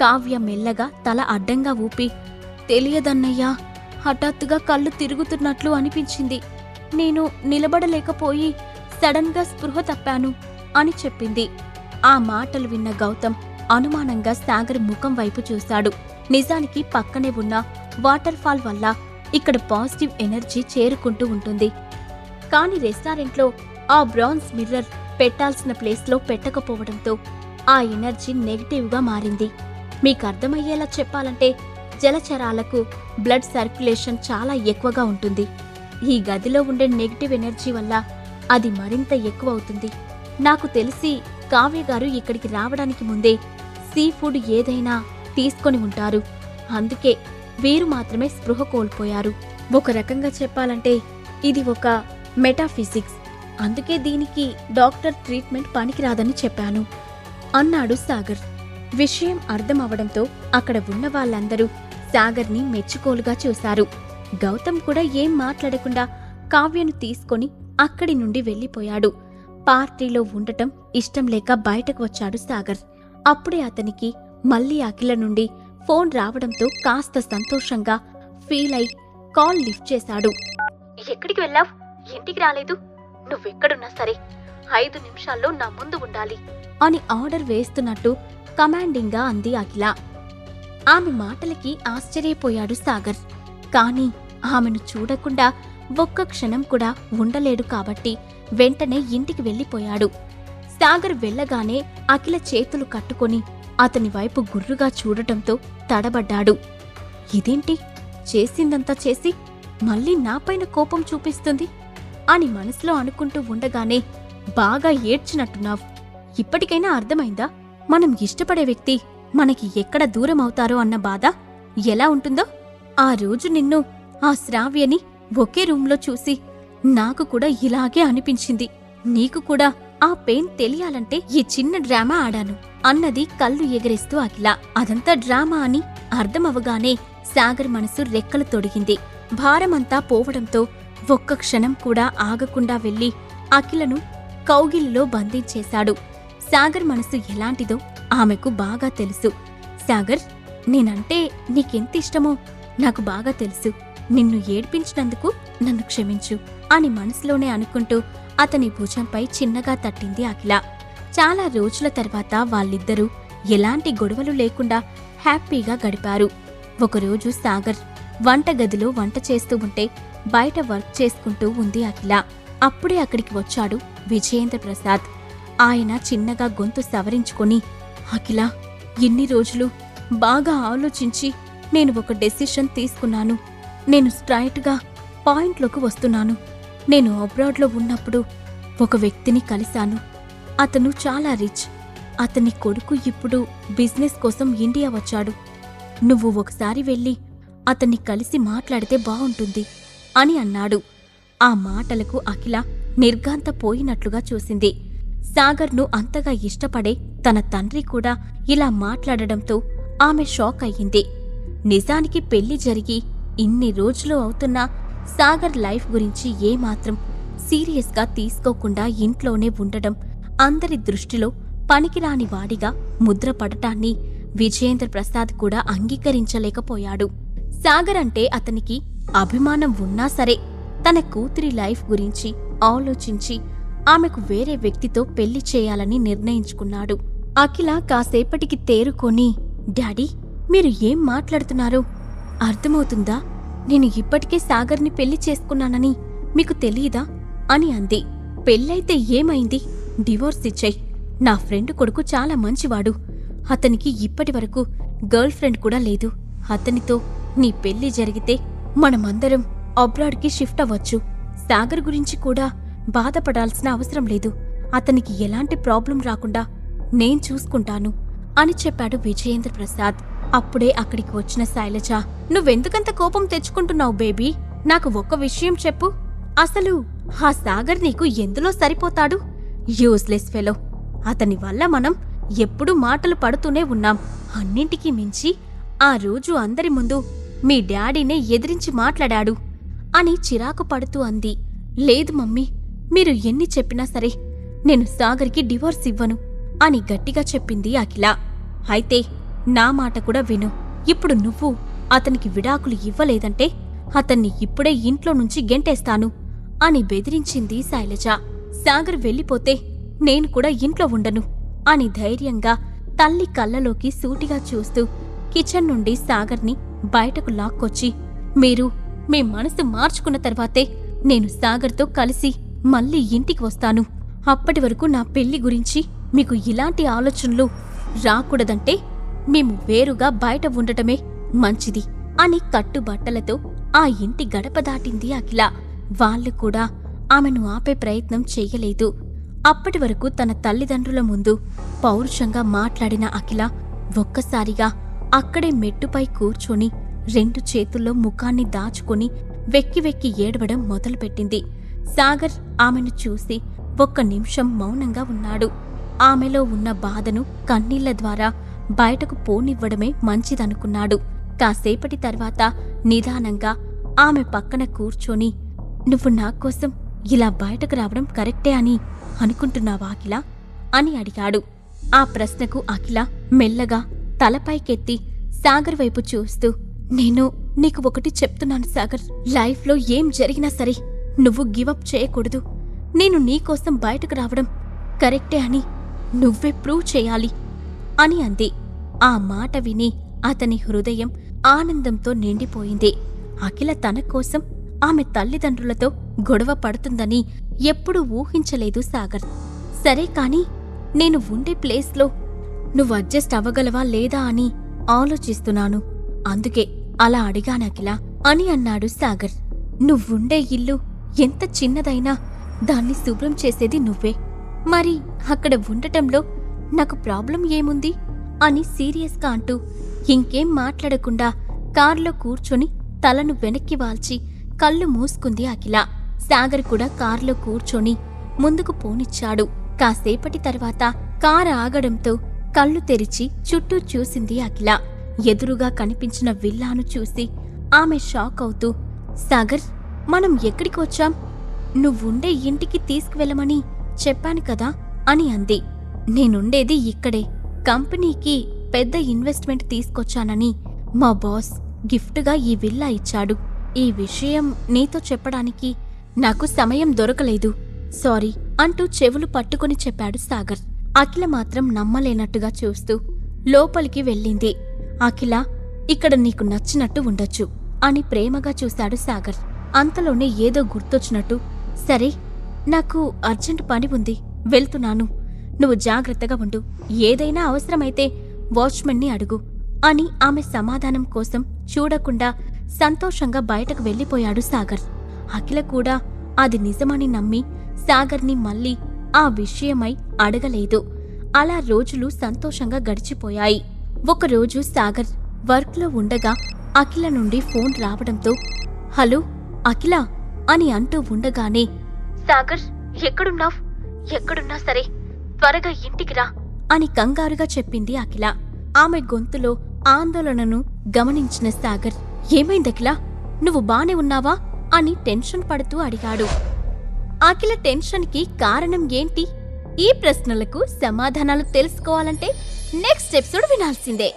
కావ్య మెల్లగా తల అడ్డంగా ఊపి తెలియదన్నయ్యా హఠాత్తుగా కళ్ళు తిరుగుతున్నట్లు అనిపించింది. నేను నిలబడలేకపోయి సడన్గా స్పృహ తప్పాను అని చెప్పింది. ఆ మాటలు విన్న గౌతమ్ అనుమానంగా సాగర్ ముఖం వైపు చూశాడు. నిజానికి పక్కనే ఉన్న వాటర్ ఫాల్ వల్ల ఇక్కడ పాజిటివ్ ఎనర్జీ చేరుకుంటూ ఉంటుంది. కాని రెస్టారెంట్లో ఆ బ్రాన్స్ మిర్రర్ పెట్టాల్సిన ప్లేస్లో పెట్టకపోవడంతో ఆ ఎనర్జీ నెగిటివ్గా మారింది. మీకు అర్థమయ్యేలా చెప్పాలంటే జలచరాలకు బ్లడ్ సర్క్యులేషన్ చాలా ఎక్కువగా ఉంటుంది. ఈ గదిలో ఉండే నెగిటివ్ ఎనర్జీ వల్ల అది మరింత ఎక్కువ అవుతుంది నాకు తెలిసి కావ్య గారు ఇక్కడికి రావడానికి ముందే సీ ఫుడ్ ఏదైనా తీసుకొని ఉంటారు. అందుకే వీరు మాత్రమే స్పృహ కోల్పోయారు. ఒక రకంగా చెప్పాలంటే ఇది ఒక మెటాఫిజిక్స్. అందుకే దీనికి డాక్టర్ ట్రీట్మెంట్ పనికిరాదని చెప్పాను. అన్నాడు సాగర్. విషయం అర్థమవడంతో అక్కడ ఉన్న వాళ్ళందరూ సాగర్ని మెచ్చుకోలుగా చూశారు. గౌతమ్ కూడా ఏం మాట్లాడకుండా కావ్యను తీసుకొని అక్కడి నుండి వెళ్ళిపోయాడు. పార్టీలో ఉండటం ఇష్టం లేక బయటకు వచ్చాడు సాగర్. అప్పుడే అతనికి మళ్ళీ అఖిల నుండి ఫోన్ రావడంతో కాస్త సంతోషంగా ఫీల్ అయి కాల్ లిఫ్ట్ చేశాడు. ఎక్కడికి వెళ్ళావు? ఇంటికి రాలేదు. నువ్వెక్కడున్నా సరే ఐదు నిమిషాల్లో నా ముందు ఉండాలి. అని ఆర్డర్ వేస్తున్నట్టు కమాండింగ్గా అంది అఖిల. ఆమె మాటలకి ఆశ్చర్యపోయాడు సాగర్. కాని ఆమెను చూడకుండా ఒక్క క్షణం కూడా ఉండలేడు కాబట్టి వెంటనే ఇంటికి వెళ్ళిపోయాడు. సాగర్ వెళ్ళగానే అఖిల చేతులు కట్టుకొని అతని వైపు గుర్రుగా చూడటంతో తడబడ్డాడు. ఇదేంటి? చేసిందంతా చేసి మళ్ళీ నాపైన కోపం చూపిస్తుంది? అని మనసులో అనుకుంటూ ఉండగానే బాగా ఏడ్చినట్టున్నావు. ఇప్పటికైనా అర్థమైందా? మనం ఇష్టపడే వ్యక్తి మనకి ఎక్కడ దూరం అవుతారో అన్న బాధ ఎలా ఉంటుందో? ఆ రోజు నిన్ను ఆ శ్రావ్యని ఒకే రూంలో చూసి నాకు కూడా ఇలాగే అనిపించింది. నీకు కూడా ఆ పెయిన్ తెలియాలంటే ఈ చిన్న డ్రామా ఆడాను అన్నది కళ్ళు ఎగరేస్తూ అఖిల. అదంతా డ్రామా అని అర్థమవగానే సాగర్ మనసు రెక్కలు తొడిగింది. భారమంతా పోవడంతో ఒక్క క్షణం కూడా ఆగకుండా వెళ్ళి అఖిలను కౌగిలిలో బంధించేశాడు. సాగర్ మనసు ఎలాంటిదో ఆమెకు బాగా తెలుసు. సాగర్ నేనంటే నీకెంత ఇష్టమో నాకు బాగా తెలుసు. నిన్ను ఏడ్పించినందుకు నన్ను క్షమించు అని మనసులోనే అనుకుంటూ అతని భుజంపై చిన్నగా తట్టింది అఖిల. చాలా రోజుల తర్వాత వాళ్ళిద్దరూ ఎలాంటి గొడవలు లేకుండా హ్యాపీగా గడిపారు. ఒకరోజు సాగర్ వంటగదిలో వంట చేస్తూ ఉంటే బయట వర్క్ చేసుకుంటూ ఉంది అఖిల. అప్పుడే అక్కడికి వచ్చాడు విజయేంద్ర ప్రసాద్. ఆయన చిన్నగా గొంతు సవరించుకొని అఖిల ఇన్ని రోజులు బాగా ఆలోచించి నేను ఒక డెసిషన్ తీసుకున్నాను. నేను స్ట్రైట్గా పాయింట్లోకి వస్తున్నాను. నేను అబ్రాడ్లో ఉన్నప్పుడు ఒక వ్యక్తిని కలిశాను. అతను చాలా రిచ్. అతని కొడుకు ఇప్పుడు బిజినెస్ కోసం ఇండియా వచ్చాడు. నువ్వు ఒకసారి వెళ్ళి అతన్ని కలిసి మాట్లాడితే బాగుంటుంది. అని అన్నాడు. ఆ మాటలకు అఖిల నిర్గాంతపోయినట్లుగా చూసింది. సాగర్ను అంతగా ఇష్టపడే తన తండ్రి కూడా ఇలా మాట్లాడడంతో ఆమె షాక్ అయ్యింది. నిజానికి పెళ్ళి జరిగి ఇన్ని రోజులు అవుతున్నా సాగర్ లైఫ్ గురించి ఏమాత్రం సీరియస్గా తీసుకోకుండా ఇంట్లోనే ఉండడం అందరి దృష్టిలో పనికిరాని వాడిగా ముద్రపడటాన్ని విజయేంద్ర ప్రసాద్ కూడా అంగీకరించలేకపోయాడు. సాగర్ అంటే అతనికి అభిమానం ఉన్నా సరే తన కూతురి లైఫ్ గురించి ఆలోచించి ఆమెకు వేరే వ్యక్తితో పెళ్ళి చేయాలని నిర్ణయించుకున్నాడు. అఖిల కాసేపటికి తేరుకొని డాడీ మీరు ఏం మాట్లాడుతున్నారు? అర్థమవుతుందా? నేను ఇప్పటికే సాగర్ని పెళ్ళి చేసుకున్నానని మీకు తెలియదా అని అంది. పెళ్ళైతే ఏమైంది? డివోర్స్ ఇచ్చాయి. నా ఫ్రెండ్ కొడుకు చాలా మంచివాడు. అతనికి ఇప్పటి వరకు గర్ల్ ఫ్రెండ్ కూడా లేదు. అతనితో నీ పెళ్ళి జరిగితే మనమందరం అబ్రాడ్కి షిఫ్ట్ అవ్వచ్చు. సాగర్ గురించి కూడా బాధపడాల్సిన అవసరం లేదు. అతనికి ఎలాంటి ప్రాబ్లం రాకుండా నేను చూసుకుంటాను అని చెప్పాడు విజయేంద్ర ప్రసాద్. అప్పుడే అక్కడికి వచ్చిన శైలజ నువ్వెందుకంత కోపం తెచ్చుకుంటున్నావు బేబీ? నాకు ఒక్క విషయం చెప్పు. అసలు ఆ సాగర్ నీకు ఎందులో సరిపోతాడు? యూస్లెస్ ఫెలో అతని వల్ల మనం ఎప్పుడూ మాటలు పడుతూనే ఉన్నాం. అన్నింటికీ మించి ఆ రోజు అందరి ముందు మీ డాడీనే ఎదిరించి మాట్లాడాడు అని చిరాకు పడుతూ అంది. లేదు మమ్మీ మీరు ఎన్ని చెప్పినా సరే నేను సాగర్కి డివోర్స్ ఇవ్వను అని గట్టిగా చెప్పింది అఖిల. అయితే నా మాట కూడా విను. ఇప్పుడు నువ్వు అతనికి విడాకులు ఇవ్వలేదంటే అతన్ని ఇప్పుడే ఇంట్లో నుంచి గెంటేస్తాను అని బెదిరించింది శైలజ. సాగర్ వెళ్ళిపోతే నేను కూడా ఇంట్లో ఉండను అని ధైర్యంగా తల్లి కళ్ళలోకి సూటిగా చూస్తూ కిచెన్ నుండి సాగర్ని బయటకు లాక్కొచ్చి మీరు మీ మనసు మార్చుకున్న తర్వాతే నేను సాగర్తో కలిసి మళ్ళీ ఇంటికి వస్తాను. అప్పటి వరకు నా పెళ్ళి గురించి మీకు ఇలాంటి ఆలోచనలు రాకూడదంటే మేము వేరుగా బయట ఉండటమే మంచిది అని కట్టుబట్టలతో ఆ ఇంటి గడప దాటింది అఖిల. వాళ్ళు కూడా ఆమెను ఆపే ప్రయత్నం చెయ్యలేదు అప్పటి వరకు తన తల్లిదండ్రుల ముందు పౌరుషంగా మాట్లాడిన అఖిల ఒక్కసారిగా అక్కడే మెట్టుపై కూర్చొని రెండు చేతుల్లో ముఖాన్ని దాచుకొని వెక్కి వెక్కి ఏడవడం మొదలుపెట్టింది. సాగర్ ఆమెను చూసి ఒక్క నిమిషం మౌనంగా ఉన్నాడు. ఆమెలో ఉన్న బాధను కన్నీళ్ళ ద్వారా బయటకు పోనివ్వడమే మంచిదనుకున్నాడు. కాసేపటి తర్వాత నిదానంగా ఆమె పక్కన కూర్చొని నువ్వు నా కోసం ఇలా బయటకు రావడం కరెక్టే అని అనుకుంటున్నావా అఖిల? అని అడిగాడు. ఆ ప్రశ్నకు అఖిల మెల్లగా తలపైకెత్తి సాగర్ వైపు చూస్తూ నేను నీకు ఒకటి చెప్తున్నాను సాగర్. లైఫ్లో ఏం జరిగినా సరే నువ్వు గివప్ చేయకూడదు. నేను నీకోసం బయటకు రావడం కరెక్టే అని నువ్వే ప్రూవ్ చేయాలి అని అంది. ఆ మాట విని అతని హృదయం ఆనందంతో నిండిపోయింది. అఖిల తన కోసం ఆమె తల్లిదండ్రులతో గొడవ పడుతుందని ఎప్పుడూ ఊహించలేదు సాగర్. సరే కాని నేను ఉండే ప్లేస్లో నువ్వు అడ్జస్ట్ అవ్వగలవా లేదా అని ఆలోచిస్తున్నాను. అందుకే అలా అడిగానకిలా అని అన్నాడు సాగర్. నువ్వుండే ఇల్లు ఎంత చిన్నదైనా దాన్ని శుభ్రం చేసేది నువ్వే. మరి అక్కడ ఉండటంలో నాకు ప్రాబ్లం ఏముంది? అని సీరియస్గా అంటూ ఇంకేం మాట్లాడకుండా కారులో కూర్చొని తలను వెనక్కి వాల్చి కళ్ళు మూసుకుంది అఖిల. సాగర్ కూడా కారులో కూర్చొని ముందుకు పోనిచ్చాడు. కాసేపటి తర్వాత కారు ఆగడంతో కళ్ళు తెరిచి చుట్టూ చూసింది అఖిల. ఎదురుగా కనిపించిన విల్లాను చూసి ఆమె షాక్ అవుతూ సాగర్ మనం ఎక్కడికి వచ్చాం? నువ్వుండే ఇంటికి తీసుకువెళ్ళమని చెప్పాను కదా అని అంది. నేనుండేది ఇక్కడే. కంపెనీకి పెద్ద ఇన్వెస్ట్మెంట్ తీసుకొచ్చానని మా బాస్ గిఫ్ట్గా ఈ విల్లా ఇచ్చాడు. ఈ విషయం నీతో చెప్పడానికి నాకు సమయం దొరకలేదు. సారీ అంటూ చెవులు పట్టుకుని చెప్పాడు సాగర్. అఖిల మాత్రం నమ్మలేనట్టుగా చూస్తూ లోపలికి వెళ్ళింది. అఖిల ఇక్కడ నీకు నచ్చినట్టు ఉండొచ్చు అని ప్రేమగా చూశాడు సాగర్. అంతలోనే ఏదో గుర్తొచ్చినట్టు సరే నాకు అర్జెంట్ పని ఉంది వెళ్తున్నాను. నువ్వు జాగ్రత్తగా ఉండు ఏదైనా అవసరమైతే వాచ్మెన్ని అడుగు అని ఆమె సమాధానం కోసం చూడకుండా సంతోషంగా బయటకు వెళ్ళిపోయాడు సాగర్. అఖిల కూడా అది నిజమని నమ్మి సాగర్ని మళ్ళీ ఆ విషయమై అడగలేదు. అలా రోజులు సంతోషంగా గడిచిపోయాయి. ఒకరోజు సాగర్ వర్క్లో ఉండగా అఖిల నుండి ఫోన్ రావడంతో హలో అఖిల అని అంటూ ఉండగానే సాగర్ ఎక్కడున్నావ్? ఎక్కడున్నా సరే త్వరగా ఇంటికి రా అని కంగారుగా చెప్పింది అఖిల. ఆమె గొంతులో ఆందోళనను గమనించిన సాగర్ ఏమైంది అఖిల? నువ్వు బానే ఉన్నావా? అని టెన్షన్ పడుతూ అడిగాడు. అఖిల టెన్షన్కి కారణం ఏంటి? ఈ ప్రశ్నలకు సమాధానాలు తెలుసుకోవాలంటే నెక్స్ట్ ఎపిసోడ్ వినాల్సిందే.